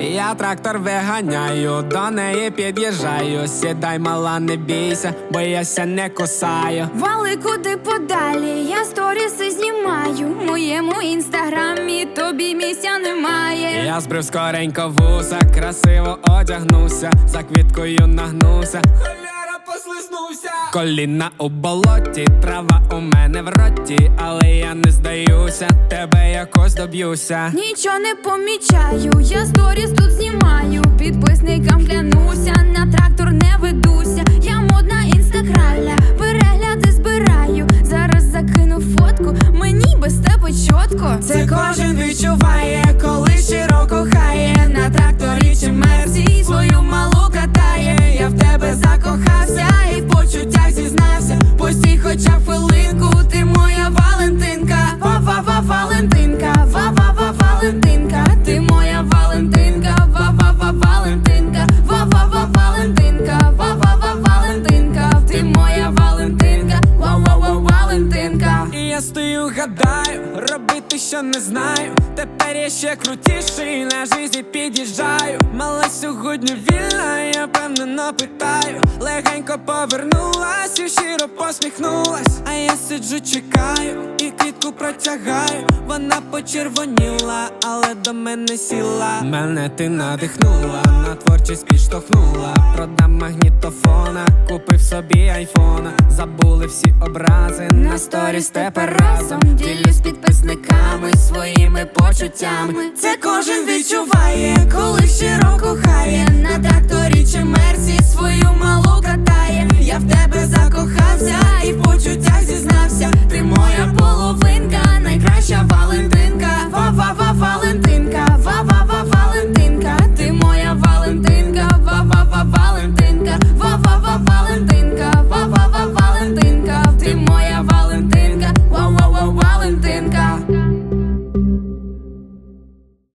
Я трактор виганяю, до неї під'їжджаю. Сідай, мала, не бійся, бо я ся не кусаю. Вали куди подалі, я сторіси знімаю. В моєму інстаграмі тобі місця немає. Я збрив скоренько вуса, красиво одягнувся, за квіткою послизнувся. Коліна у болоті, трава у мене в роті, але я не здаюся, тебе якось доб'юся. Нічого не помічаю, я сторіс тут знімаю. Підписникам клянуся, на трактор не ведуся. Я модна інстаграля, перегляди збираю. Зараз закину фотку, мені без тебе чітко. Це кожен відчуває, коли щиро кохає На тракторі чи мерзі свою малу катає Я в тебе закохався і в почуттях зізнався Постій хоча б я стою, гадаю, робити що не знаю. Тепер я ще крутіший, на житті під'їжджаю. Мала сьогодні вільна, я певнено питаю. Легенько повернулась і щиро посміхнулась. А я сиджу, чекаю квітку протягаю. Вона почервоніла, але до мене сіла. Мене ти надихнула, на творчість підштовхнула. Продам магнітофона, купив собі айфона. Забули всі образи на сторіс тепер разом. Ділюсь з підписниками своїми почуттями. Це кожен відчуває,